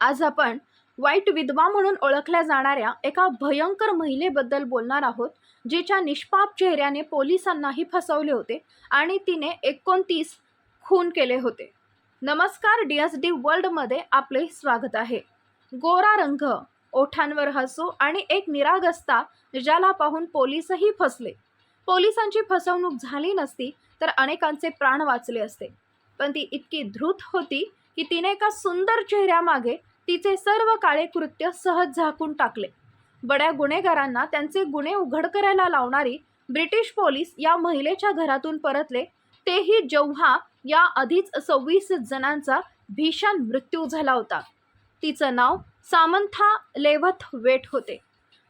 आज आपण वाईट विधवा म्हणून ओळखल्या जाणाऱ्या एका भयंकर महिलेबद्दल बोलणार आहोत जिच्या निष्पाप चेहऱ्याने पोलिसांनाही फसवले होते आणि तिने एकोणतीस खून केले होते. नमस्कार डी एस डी वर्ल्डमध्ये आपले स्वागत आहे. गोरा रंग ओठांवर हसू आणि एक निरागस्ता ज्याला पाहून पोलीसही फसले. पोलिसांची फसवणूक झाली नसती तर अनेकांचे प्राण वाचले असते. पण ती इतकी धृत होती की तिने एका सुंदर चेहऱ्यामागे तिचे सर्व काळे कृत्य सहज झाकून टाकले. बड्या गुन्हेगारांना त्यांचे गुन्हे उघड करायला लावणारी ब्रिटिश पोलीस या महिलेच्या घरातून परतले. तेही जेव्हा या आधीच सव्वीस जणांचा भीषण मृत्यू झाला होता. तिचं नाव सामंथा लेवथ वेट होते.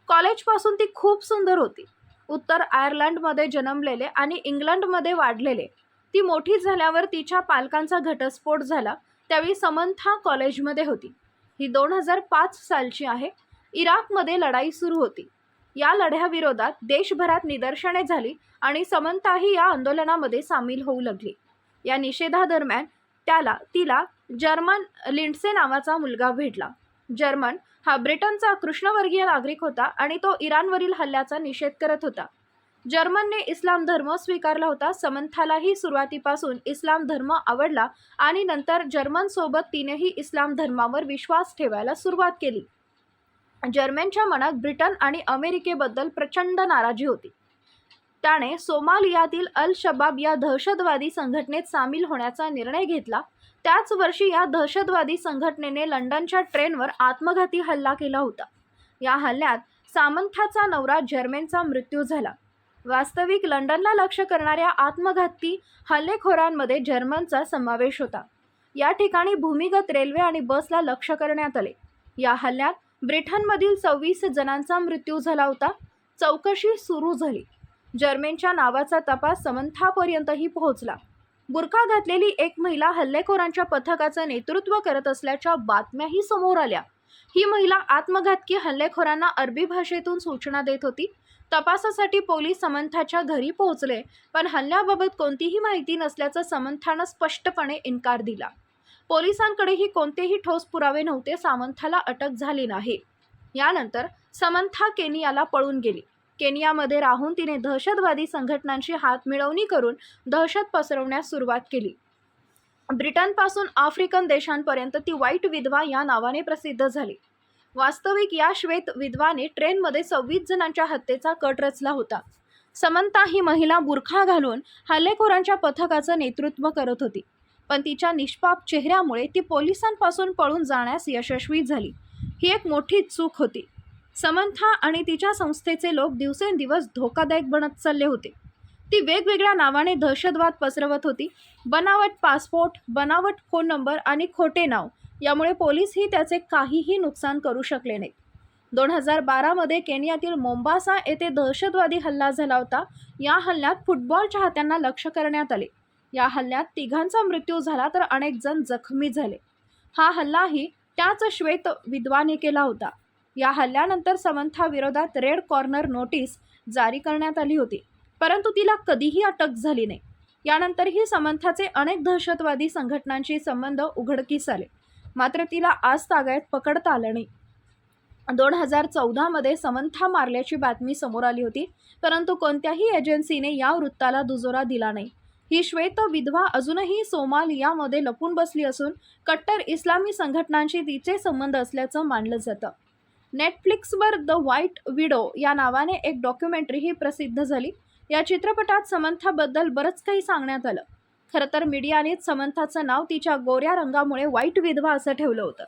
कॉलेजपासून ती खूप सुंदर होती. उत्तर आयर्लंडमध्ये जन्मलेले आणि इंग्लंडमध्ये वाढलेले. ती मोठी झाल्यावर तिच्या पालकांचा घटस्फोट झाला. त्यावेळी समंथा कॉलेजमध्ये होती. ही दोन हजार पाच सालची आहे. इराकमध्ये लढाई सुरू होती. या लढ्याविरोधात देशभरात निदर्शने झाली आणि समंताही या आंदोलनामध्ये सामील होऊ लागली. या निषेधादरम्यान त्याला तिला जर्मन लिंडसे नावाचा मुलगा भेटला. जर्मन हा ब्रिटनचा कृष्णवर्गीय नागरिक होता आणि तो इराणवरील हल्ल्याचा निषेध करत होता. जर्मनने इस्लाम धर्म स्वीकारला होता. समंथालाही सुरुवातीपासून इस्लाम धर्म आवडला आणि नंतर जर्मनसोबत तिनेही इस्लाम धर्मावर विश्वास ठेवायला सुरुवात केली. जर्मनच्या मनात ब्रिटन आणि अमेरिकेबद्दल प्रचंड नाराजी होती. त्याने सोमालियातील अल शबाब या दहशतवादी संघटनेत सामील होण्याचा निर्णय घेतला. त्याच वर्षी या दहशतवादी संघटनेने लंडनच्या ट्रेनवर आत्मघाती हल्ला केला होता. या हल्ल्यात सामंथाचा नवरा जर्मेनचा मृत्यू झाला. वास्तविक लंडनला लक्ष करणाऱ्या आत्मघाती हल्लेखोरांमध्ये जर्मनचा समावेश होता. या ठिकाणी भूमिगत रेल्वे आणि बसला लक्ष करण्यात आले. या हल्ल्यात ब्रिटनमधील सव्वीस जणांचा मृत्यू झाला होता. चौकशी सुरू झाली. जर्मेनच्या नावाचा तपास समंथापर्यंतही पोहोचला. बुरखा घातलेली एक महिला हल्लेखोरांच्या पथकाचं नेतृत्व करत असल्याच्या बातम्याही समोर आल्या. ही महिला आत्मघातकी हल्लेखोरांना अरबी भाषेतून सूचना देत होती. तपासासाठी पोलीस समंथाच्या घरी पोहोचले पण हल्ल्याबाबत कोणतीही माहिती नसल्याचं समंथानं स्पष्टपणे इन्कार दिला. पोलिसांकडेही कोणतेही ठोस पुरावे नव्हते सामंथाला अटक झाली नाही. यानंतर समंथा केनियाला पळून गेली. केनियामध्ये राहून तिने दहशतवादी संघटनांशी हात मिळवणी करून दहशत पसरवण्यास सुरुवात केली. ब्रिटनपासून आफ्रिकन देशांपर्यंत ती वाईट विधवा या नावाने प्रसिद्ध झाली. वास्तविक या श्वेत विधवाने ट्रेनमध्ये सव्वीस जणांच्या हत्येचा कट रचला होता. समंता ही महिला बुरखा घालून हल्लेखोरांच्या पथकाचं नेतृत्व करत होती. पण तिच्या निष्पाप चेहऱ्यामुळे ती पोलिसांपासून पळून जाण्यास यशस्वी झाली. ही एक मोठी चूक होती. समंथा आणि तिच्या संस्थेचे लोक दिवसेंदिवस धोकादायक बनत चालले होते. ती वेगवेगळ्या नावाने दहशतवाद पसरवत होती. बनावट पासपोर्ट बनावट फोन नंबर आणि खोटे नाव यामुळे पोलीसही त्याचे काहीही नुकसान करू शकले नाही दोन हजार बारामध्ये केनियातील मोंबासा येथे दहशतवादी हल्ला झाला होता. या हल्ल्यात फुटबॉल चाहत्यांना लक्ष करण्यात आले. या हल्ल्यात तिघांचा मृत्यू झाला तर अनेक जण जखमी झाले. हा हल्लाही त्याच श्वेत विद्वाने केला होता. या हल्ल्यानंतर समंथाविरोधात रेड कॉर्नर नोटीस जारी करण्यात आली होती. परंतु तिला कधीही अटक झाली नाही. यानंतरही समंथाचे अनेक दहशतवादी संघटनांशी संबंध उघडकीस आले. मात्र तिला आज तागायत पकडता आलं नाही. दोन हजार चौदामध्ये समंथा मारल्याची बातमी समोर आली होती परंतु कोणत्याही एजन्सीने या वृत्ताला दुजोरा दिला नाही. ही श्वेत विधवा अजूनही सोमालियामध्ये लपून बसली असून कट्टर इस्लामी संघटनांशी तिचे संबंध असल्याचं मानलं जातं. नेटफ्लिक्सवर द व्हाईट विडो या नावाने एक डॉक्युमेंटरीही प्रसिद्ध झाली. या चित्रपटात समंथाबद्दल बरंच काही सांगण्यात आलं. खरं तर मीडियानेच समंथाचं नाव तिच्या गोऱ्या रंगामुळे वाईट विधवा असं ठेवलं होतं.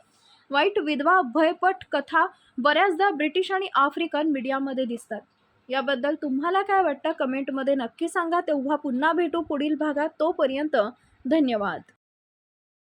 वाईट विधवा भयपट कथा बऱ्याचदा ब्रिटिश आणि आफ्रिकन मीडियामध्ये दिसतात. याबद्दल तुम्हाला काय वाटतं? कमेंटमध्ये नक्की सांगा. तेव्हा पुन्हा भेटू पुढील भागात. तोपर्यंत धन्यवाद.